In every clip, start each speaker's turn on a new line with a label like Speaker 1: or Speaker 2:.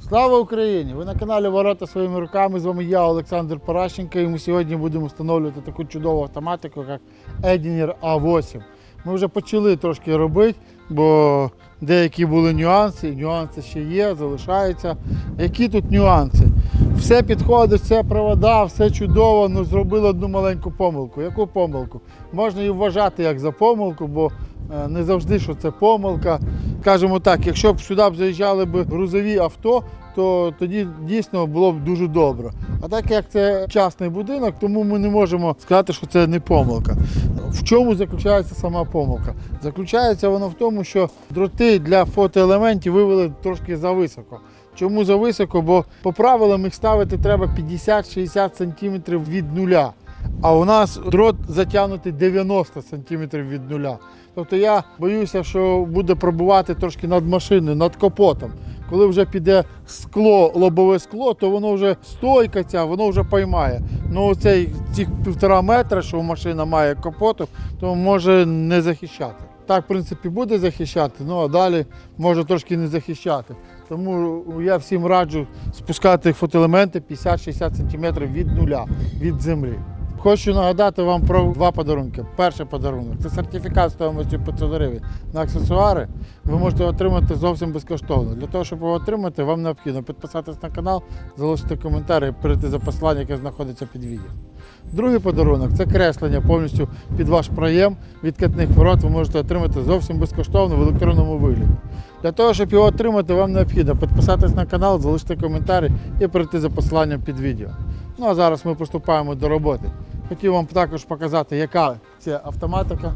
Speaker 1: Слава Україні! Ви на каналі Ворота своїми руками. З вами я, Олександр Паращенко, і ми сьогодні будемо встановлювати таку чудову автоматику, як Edinger A8. Ми вже почали трошки робити, бо деякі були нюанси, нюанси ще є, залишаються. Які тут нюанси? Все підходить, все провода, все чудово, але зробили одну маленьку помилку. Яку помилку? Можна і вважати як за помилку, бо не завжди що це помилка. Скажімо так, якщо б сюди б заїжджали б грузові авто, то тоді дійсно було б дуже добре. А так як це частний будинок, тому ми не можемо сказати, що це не помилка. В чому заключається сама помилка? Заключається вона в тому, що дроти для фотоелементів вивели трошки зависоко. Чому зависоко? Бо по правилам їх ставити треба 50-60 см від нуля. А у нас дрот затягнутий 90 см від нуля. Тобто я боюся, що буде пробувати трошки над машиною, над капотом. Коли вже піде скло, лобове скло, то воно вже стойка ця, воно вже поймає. Ну оцей ці півтора метра, що машина має капоту, то може не захищати. Так, в принципі, буде захищати, ну а далі може трошки не захищати. Тому я всім раджу спускати фотоелементи 50-60 см від нуля, від землі. Хочу нагадати вам про два подарунки. Перший подарунок це сертифікат стоїмостю 500 гривень на аксесуари. Ви можете отримати зовсім безкоштовно. Для того, щоб його отримати, вам необхідно підписатись на канал, залишити коментар і перейти за посилання, яке знаходиться під відео. Другий подарунок це креслення повністю під ваш проєм відкатних ворот. Ви можете отримати зовсім безкоштовно в електронному вигляді. Для того, щоб його отримати, вам необхідно підписатись на канал, залишити коментарі і перейти за посиланням під відео. Ну а зараз ми приступаємо до роботи. Хотів вам також показати, яка це автоматика.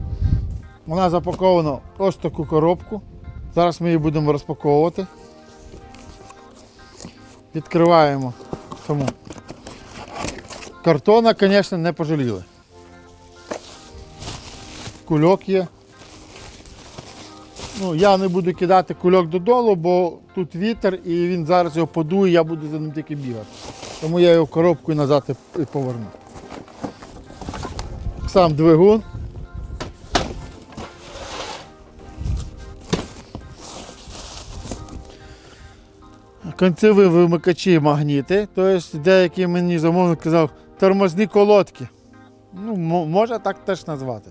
Speaker 1: Вона запакована ось таку коробку. Зараз ми її будемо розпаковувати. Відкриваємо саму. Картона, звісно, не пожаліли. Кульок є. Ну, я не буду кидати кульок додолу, бо тут вітер і він зараз його подує, я буду за ним тільки бігати. Тому я його в коробку назад і поверну. Сам двигун. Концеві вимикачі магніти, тобто деякі мені замовник казав тормозні колодки. Ну, можна так теж назвати.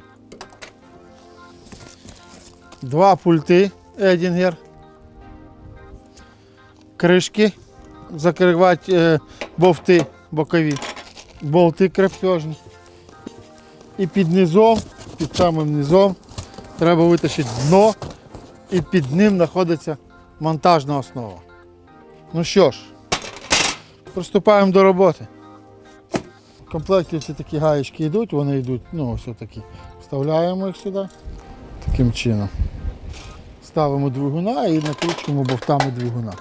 Speaker 1: Два пульти Едінгер. Кришки. Закривати е, бовти бокові. Болти крепежні. І під низом, під самим низом, треба витащити дно, і під ним знаходиться монтажна основа. Ну що ж, приступаємо до роботи. В комплекті ці такі гаєчки йдуть, вони йдуть, ну ось такі. Вставляємо їх сюди таким чином. Ставимо двигуна і накручуємо бовтами двигуна.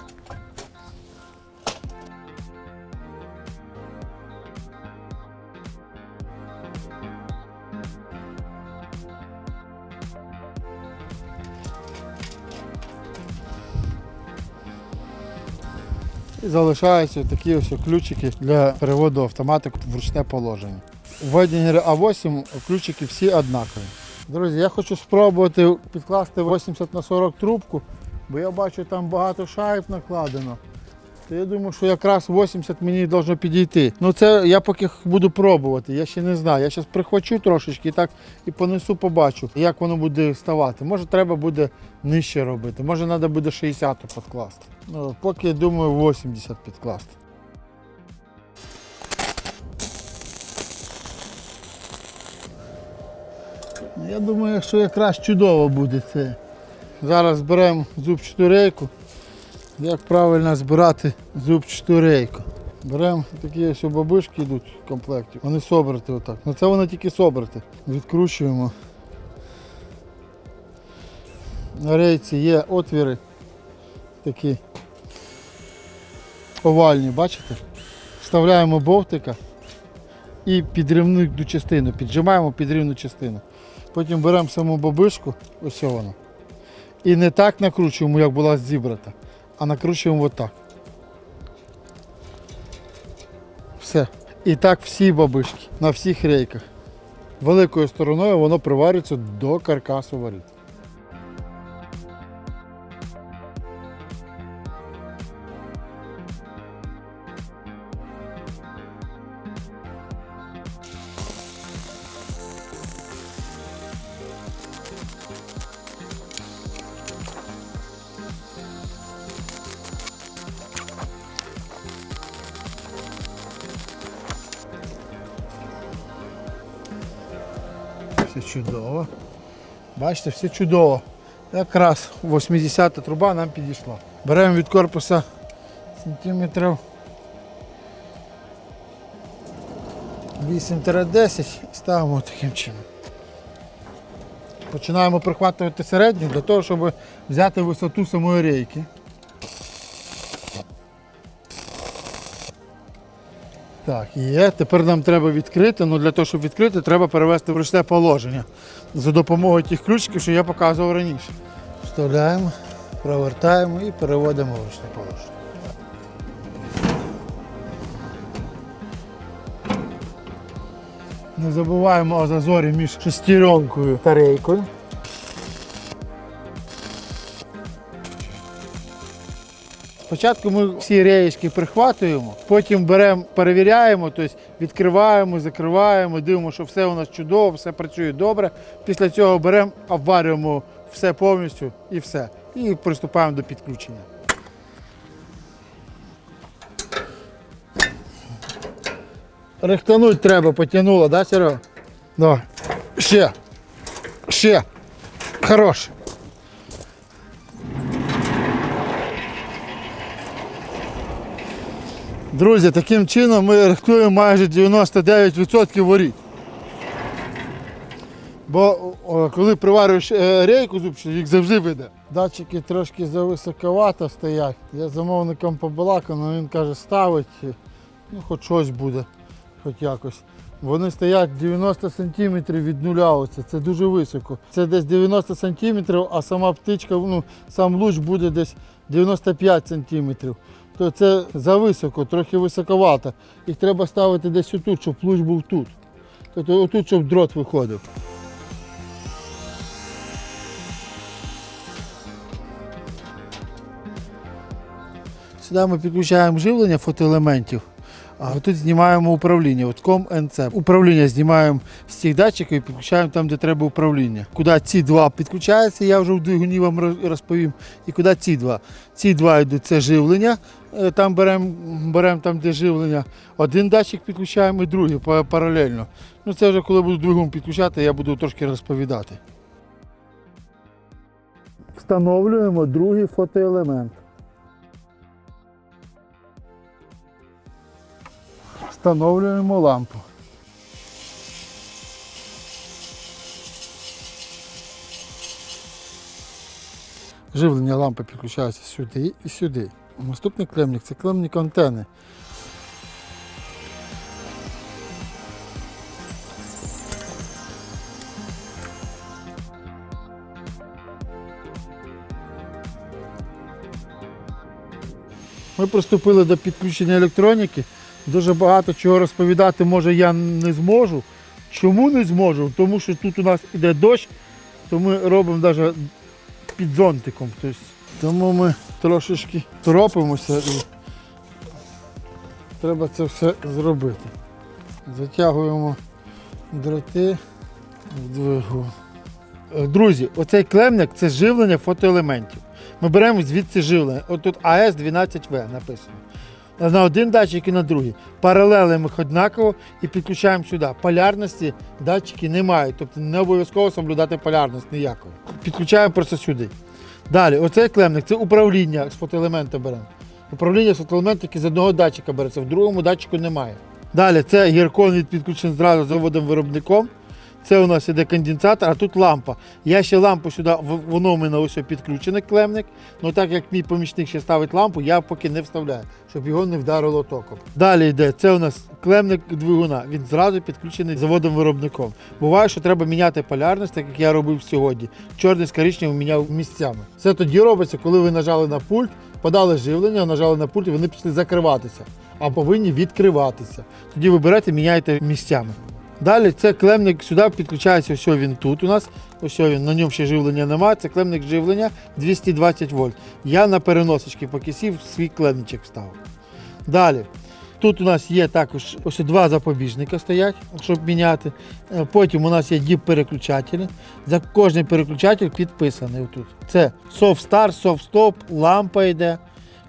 Speaker 1: І залишаються такі ось ключики для переводу автоматику в ручне положення. У Ведінгері А8 ключики всі однакові. Друзі, я хочу спробувати підкласти 80 на 40 трубку, бо я бачу там багато шайб накладено. То я думаю, що якраз 80 мені должно підійти. Ну це я поки буду пробувати, я ще не знаю. Я зараз прихвачу трошечки і так і понесу, побачу, як воно буде ставати. Може треба буде нижче робити, може треба буде 60 підкласти. Ну, поки я думаю 80 підкласти. Я думаю, що якраз чудово буде це. Зараз зберемо зубчату рейку. Як правильно збирати зубчату рейку? Беремо такі ось бабишки йдуть в комплекті. Вони собрати отак. Ну це вони тільки собрати. Відкручуємо. На рейці є отвіри такі овальні, бачите? Вставляємо бовтика і підрівну частину, піджимаємо підрівну частину. Потім беремо саму бабишку, ось вона. І не так накручуємо, як була зібрата, а накручуємо отак. Все. І так всі бабишки, на всіх рейках. Великою стороною воно приварюється до каркасу воріт. Чудово. Бачите, все чудово. Якраз 80 та труба нам підійшла. Беремо від корпуса сантиметрів 8-10 і ставимо таким чином. Починаємо прихватувати середню для того, щоб взяти висоту самої рейки. Так, є. Тепер нам треба відкрити. Ну для того, щоб відкрити, треба перевести в ручне положення за допомогою тих ключиків, що я показував раніше. Вставляємо, провертаємо і переводимо в ручне положення. Не забуваємо о зазорі між шестеренкою та рейкою. Спочатку ми всі реєчки прихватуємо, потім беремо, перевіряємо, тобто відкриваємо, закриваємо, дивимося, що все у нас чудово, все працює добре. Після цього беремо, обварюємо все повністю і все. І приступаємо до підключення. Рихтануть треба, потягнуло, да, Серега? Давай. Ще. Ще. Хорош. Друзі, таким чином ми рихтуємо майже 99% воріт. Бо коли приварюєш е, рейку зубчу, їх завжди виде. Датчики трошки зависоковато стоять. Я замовником побалакав, але він каже, ставить, ну хоч щось буде, хоч якось. Вони стоять 90 см від нуля. Оце. Це дуже високо. Це десь 90 см, а сама птичка, ну, сам луч буде десь 95 см. То це зависоко, трохи високовато. Їх треба ставити десь отут, щоб луч був тут. Тобто отут, щоб дрот виходив. Сюди ми підключаємо живлення фотоелементів, а тут знімаємо управління. От ком НЦ. Управління знімаємо з цих датчиків і підключаємо там, де треба управління. Куди ці два підключаються, я вже в двигуні вам розповім. І куди ці два. Ці два йдуть це живлення. Е, Там беремо берем там, де живлення. Один датчик підключаємо і другий паралельно. Ну це вже коли буду двигун підключати, я буду трошки розповідати. Встановлюємо другий фотоелемент. Встановлюємо лампу. Живлення лампи підключається сюди і сюди. Наступний клемник це клемник антени. Ми приступили до підключення електроніки. Дуже багато чого розповідати може я не зможу. Чому не зможу? Тому що тут у нас іде дощ, то ми робимо навіть під зонтиком. Тобто, тому ми трошечки торопимося і треба це все зробити. Затягуємо дроти в двигун. Е, Друзі, оцей клемник це живлення фотоелементів. Ми беремо звідси живлення. От тут АС-12В написано. На один датчик і на другий. Паралелимо їх однаково і підключаємо сюди. Полярності датчики не мають, тобто не обов'язково соблюдати полярність ніякої. Підключаємо просто сюди. Далі, оцей клемник це управління з фотоелемента беремо. Управління з фотоелемента тільки з одного датчика береться, в другому датчику немає. Далі це гіркон від підключений зразу заводом виробником. Це у нас іде конденсатор, а тут лампа. Я ще лампу сюди, воно у мене ось підключений клемник. Ну так як мій помічник ще ставить лампу, я поки не вставляю, щоб його не вдарило током. Далі йде, це у нас клемник двигуна. Він зразу підключений заводом виробником. Буває, що треба міняти полярність, так як я робив сьогодні. Чорний з коричневим міняв місцями. Це тоді робиться, коли ви нажали на пульт, подали живлення, нажали на пульт і вони пішли закриватися, а повинні відкриватися. Тоді ви міняєте місцями. Далі це клемник сюди підключається, ось він тут у нас. Ось він, на ньому ще живлення немає. Це клемник живлення 220 вольт. Я на переносочки поки сів, свій клемничок вставив. Далі. Тут у нас є також ось два запобіжника стоять, щоб міняти. Е, Потім у нас є діп-переключателі. За кожний переключатель підписаний отут. Це Soft Stop, лампа йде.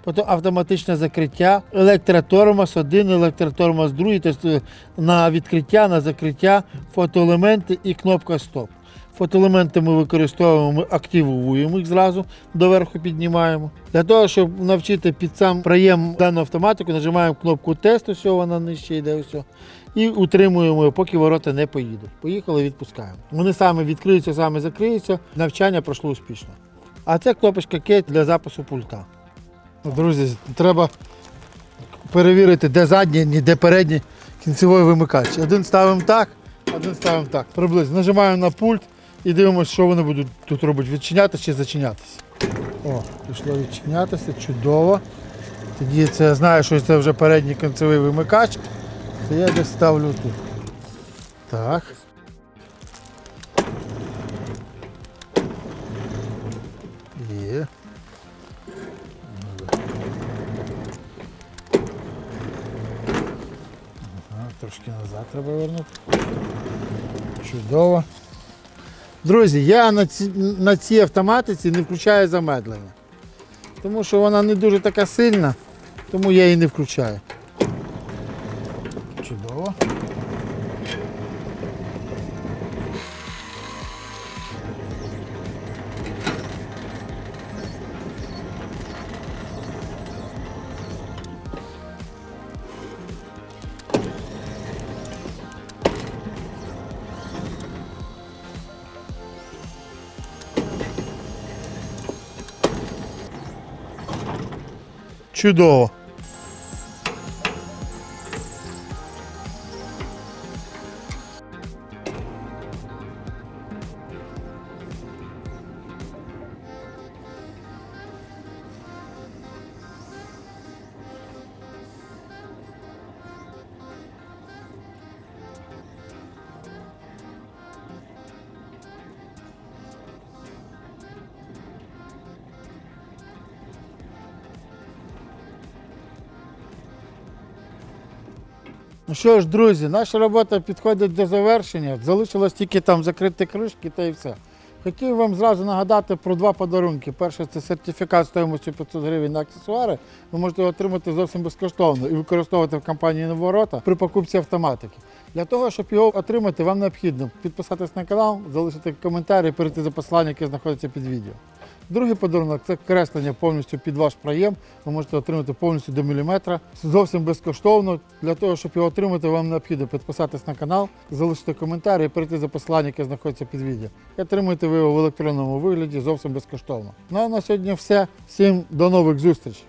Speaker 1: Потім автоматичне закриття, електротормоз один, електротормоз другий, тобто на відкриття, на закриття, фотоелементи і кнопка стоп. Фотоелементи ми використовуємо, ми активуємо їх зразу, доверху піднімаємо. Для того, щоб навчити під сам проєм дану автоматику, нажимаємо кнопку тесту, все, вона нижче йде, все. І утримуємо, поки ворота не поїдуть. Поїхали, відпускаємо. Вони самі відкриються, самі закриються. Навчання пройшло успішно. А це кнопочка Кейт для запису пульта. Друзі, треба перевірити, де задній, де передній кінцевий вимикач. Один ставимо так, один ставимо так. Приблизно. Нажимаємо на пульт і дивимося, що вони будуть тут робити, відчинятися чи зачинятися. О, пішло відчинятися, чудово. Тоді це я знаю, що це вже передній кінцевий вимикач. То я десь ставлю тут. Так. Трошки назад треба вернути. Чудово. Друзі, я на, ці, на цій автоматиці не включаю замедлення. Тому що вона не дуже така сильна, тому я її не включаю. Чудово. Ну що ж, друзі, наша робота підходить до завершення. Залишилось тільки там закрити кришки та і все. Хотів вам зразу нагадати про два подарунки. Перше це сертифікат стоїмостю 500 гривень на аксесуари. Ви можете його отримати зовсім безкоштовно і використовувати в компанії Новорота при покупці автоматики. Для того, щоб його отримати, вам необхідно підписатись на канал, залишити коментар і перейти за посилання, яке знаходиться під відео. Другий подарунок це креслення повністю під ваш проєм. Ви можете отримати повністю до міліметра. Зовсім безкоштовно. Для того, щоб його отримати, вам необхідно підписатись на канал, залишити коментар і перейти за посилання, яке знаходиться під відео. І отримуєте ви його в електронному вигляді зовсім безкоштовно. Ну а на сьогодні все. Всім до нових зустрічей!